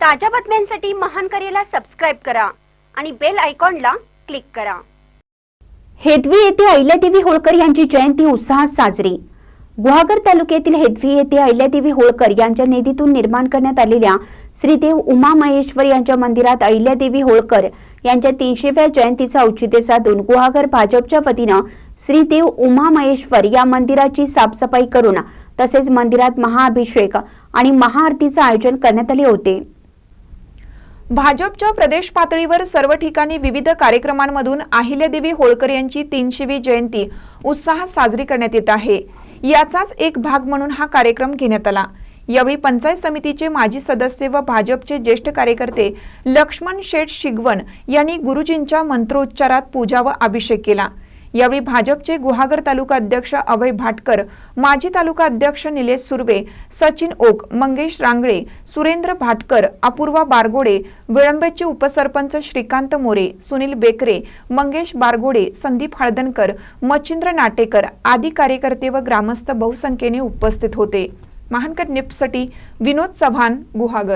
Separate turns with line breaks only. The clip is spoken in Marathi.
ताज्या बातम्यांसाठी महान करेला सबस्क्राईब करा आणि बेल आयकॉनला क्लिक करा.
हेदवी येथे अहिल्यादेवी होळकर यांची जयंती उत्साहात साजरी. गुहागर तालुक्यातील हेदवी येथे अहिल्यादेवी होळकर यांच्या निधीतून निर्माण करण्यात आलेल्या श्रीदेव उमा महेश्वर यांच्या मंदिरात अहिल्यादेवी होळकर यांच्या तीनशेव्या जयंतीचा औचित्य साधून गुहागर भाजपच्या वतीनं श्रीदेव उमा महेश्वर या मंदिराची साफसफाई करून तसेच मंदिरात महाअभिषेक आणि महाआरतीचं आयोजन करण्यात आले होते.
भाजपच्या प्रदेश पातळीवर सर्व ठिकाणी विविध कार्यक्रमांमधून अहिल्यादेवी होळकर यांची तीनशेवी जयंती उत्साहात साजरी करण्यात येत आहे. याचाच एक भाग म्हणून हा कार्यक्रम घेण्यात आला. यावेळी पंचायत समितीचे माजी सदस्य व भाजपचे ज्येष्ठ कार्यकर्ते लक्ष्मण शेठ शिगवण यांनी गुरुजींच्या मंत्रोच्चारात पूजा व अभिषेक केला. यावेळी भाजपचे गुहागर तालुका अध्यक्ष अभय भाटकर माजी तालुका अध्यक्ष निलेश सुर्वे सचिन ओक मंगेश रांगळे सुरेंद्र भाटकर अपूर्वा बारगोडे विळंबेचे उपसरपंच श्रीकांत मोरे सुनील बेकरे मंगेश बारगोडे संदीप हळदणकर मच्छिंद्र नाटेकर आदी कार्यकर्ते व ग्रामस्थ बहुसंख्येने उपस्थित होते. महानकर निपसाठी विनोद चव्हाण गुहागर.